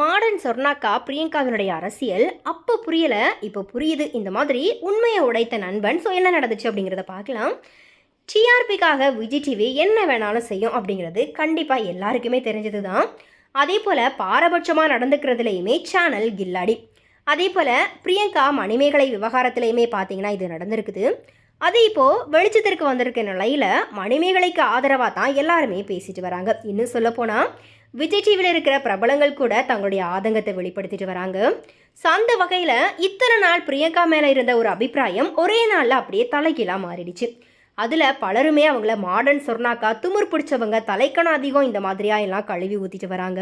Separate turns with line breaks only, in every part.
Modern Sornakka பிரியங்காவினுடைய அரசியல். அப்போ புரியலை இப்போ புரியுது. இந்த மாதிரி உண்மையை உடைத்த நண்பன். ஸோ என்ன நடந்துச்சு அப்படிங்கிறத பார்க்கலாம். டிஆர்பிக்காக விஜய் டிவி என்ன வேணாலும் செய்யும் அப்படிங்கிறது கண்டிப்பாக எல்லாருக்குமே தெரிஞ்சது தான் அதே போல் பாரபட்சமாக நடந்துக்கிறதுலையுமே சேனல் கில்லாடி. அதே போல் பிரியங்கா மணிமேகலை விவகாரத்திலையுமே பார்த்தீங்கன்னா இது நடந்திருக்குது. அது இப்போது வெளிச்சத்திற்கு வந்திருக்க நிலையில் மணிமேகலைக்கு ஆதரவாக தான் எல்லாருமே பேசிட்டு வராங்க. இன்னும் சொல்லப்போனால் விஜய் டிவியில் இருக்கிற பிரபலங்கள் கூட தங்களுடைய ஆதங்கத்தை வெளிப்படுத்திட்டு வராங்க. ஸோ அந்த வகையில் இத்தனை நாள் பிரியங்கா மேலே இருந்த ஒரு அபிப்பிராயம் ஒரே நாளில் அப்படியே தலைகீழாக மாறிடுச்சு. அதில் பலருமே அவங்கள மாடர்ன் சொர்ணாக்கா துமுர் பிடிச்சவங்க தலைக்கணம் அதிகம் இந்த மாதிரியா எல்லாம் கழுவி ஊற்றிட்டு வராங்க.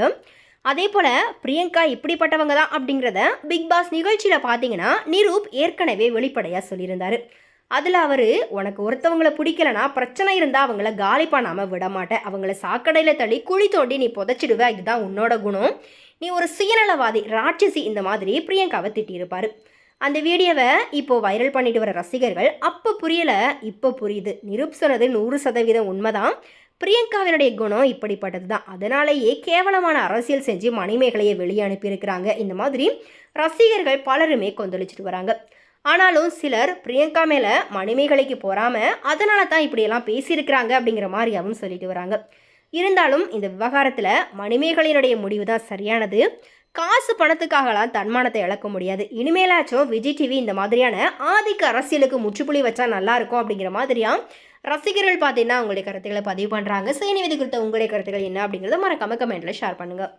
அதே போல் பிரியங்கா இப்படிப்பட்டவங்க தான் அப்படிங்கிறத பிக் பாஸ் நிகழ்ச்சியில் பார்த்தீங்கன்னா நிரூப் ஏற்கனவே வெளிப்படையாக சொல்லியிருந்தாரு. அதில் அவர் உனக்கு ஒருத்தவங்களை பிடிக்கலனா பிரச்சனை இருந்தால் அவங்கள காலி பண்ணாமல் விட மாட்டேன். அவங்கள சாக்கடையில் தள்ளி குழி தோண்டி நீ புதைச்சிடுவ. இதுதான் உன்னோட குணம். நீ ஒரு சுயநலவாதி ராட்சசி இந்த மாதிரி பிரியங்காவை திட்டியிருப்பார். அந்த வீடியோவை இப்போது வைரல் பண்ணிட்டு வர ரசிகர்கள் அப்போ புரியலை இப்போ புரியுது. நிரூப் சொன்னது நூறு சதவீதம் உண்மைதான். பிரியங்காவினுடைய குணம் இப்படிப்பட்டது தான் அதனாலேயே கேவலமான அரசியல் செஞ்சு மணிமேகலையை வெளியே அனுப்பியிருக்கிறாங்க. இந்த மாதிரி ரசிகர்கள் பலருமே கொந்தளிச்சிட்டு வராங்க. ஆனாலும் சிலர் பிரியங்கா மேலே மணிமேகலைக்கு போகாம அதனால தான் இப்படியெல்லாம் பேசியிருக்கிறாங்க அப்படிங்கிற மாதிரியாகவும் சொல்லிட்டு வராங்க. இருந்தாலும் இந்த விவகாரத்தில் மணிமேகலையினுடைய முடிவு தான் சரியானது. காசு பணத்துக்காகலாம் தன்மானத்தை இழக்க முடியாது. இனிமேலாச்சும் விஜய் டிவி இந்த மாதிரியான ஆதிக்க அரசியலுக்கு முற்றுப்புள்ளி வச்சா நல்லா இருக்கும் அப்படிங்கிற மாதிரியா ரசிகர்கள் பார்த்தீங்கன்னா உங்களுடைய கருத்துக்களை பதிவு பண்ணுறாங்க சரி குறித்த உங்களுடைய கருத்துக்கள் என்ன அப்படிங்கிறத மறக்காம கமெண்ட்டில் ஷேர் பண்ணுங்கள்